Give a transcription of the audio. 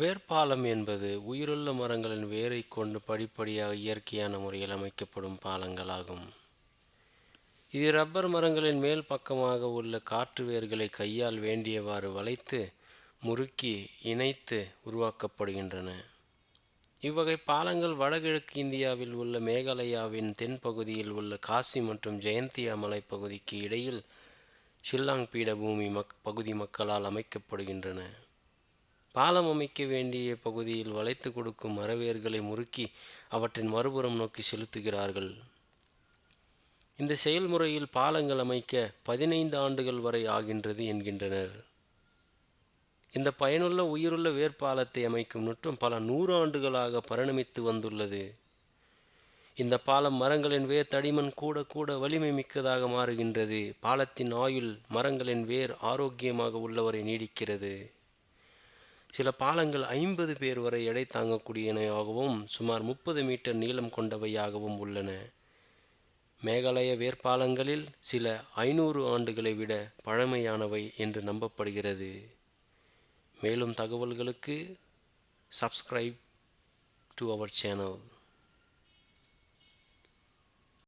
வேர்ப்பாலம் என்பது உயிருள்ள மரங்களின் வேரை கொண்டு படிப்படியாக இயற்கையான முறையில் அமைக்கப்படும் பாலங்களாகும். இது ரப்பர் மரங்களின் மேல் பக்கமாக உள்ள காற்று வேர்களை கையால் வேண்டியவாறு வளைத்து முறுக்கி இணைத்து உருவாக்கப்படுகின்றன. இவ்வகை பாலங்கள் வடகிழக்கு இந்தியாவில் உள்ள மேகாலயாவின் தென்பகுதியில் உள்ள காசி மற்றும் ஜெயந்தியா மலைப்பகுதிக்கு இடையில் ஷில்லாங் பீடபூமி மக் பகுதி மக்களால் அமைக்கப்படுகின்றன. பாலம் அமைக்க வேண்டிய பகுதியில் வளைத்து கொடுக்கும் மரவேர்களை முறுக்கி அவற்றின் மறுபுறம் நோக்கி செலுத்துகிறார்கள். இந்த செயல்முறையில் பாலங்கள் அமைக்க பதினைந்து ஆண்டுகள் வரை ஆகின்றது என்கின்றனர். இந்த பயனுள்ள உயிருள்ள வேர்ப்பாலத்தை அமைக்கும் நுட்பம் பல நூறு ஆண்டுகளாக பரிணமித்து வந்துள்ளது. இந்த பாலம் மரங்களின் வேர் தடிமன் கூட கூட வலிமை மிக்கதாக மாறுகின்றது. பாலத்தின் ஆயுள் மரங்களின் வேர் ஆரோக்கியமாக உள்ளவரை நீடிக்கிறது. சில பாலங்கள் ஐம்பது பேர் வரை எடை தாங்கக்கூடியனவாகவும் சுமார் முப்பது மீட்டர் நீளம் கொண்டவையாகவும் உள்ளன. மேகாலய வேர்பாலங்களில் சில ஐநூறு ஆண்டுகளை விட பழமையானவை என்று நம்பப்படுகிறது. மேலும் தகவல்களுக்கு சப்ஸ்கிரைப் டு அவர் சேனல்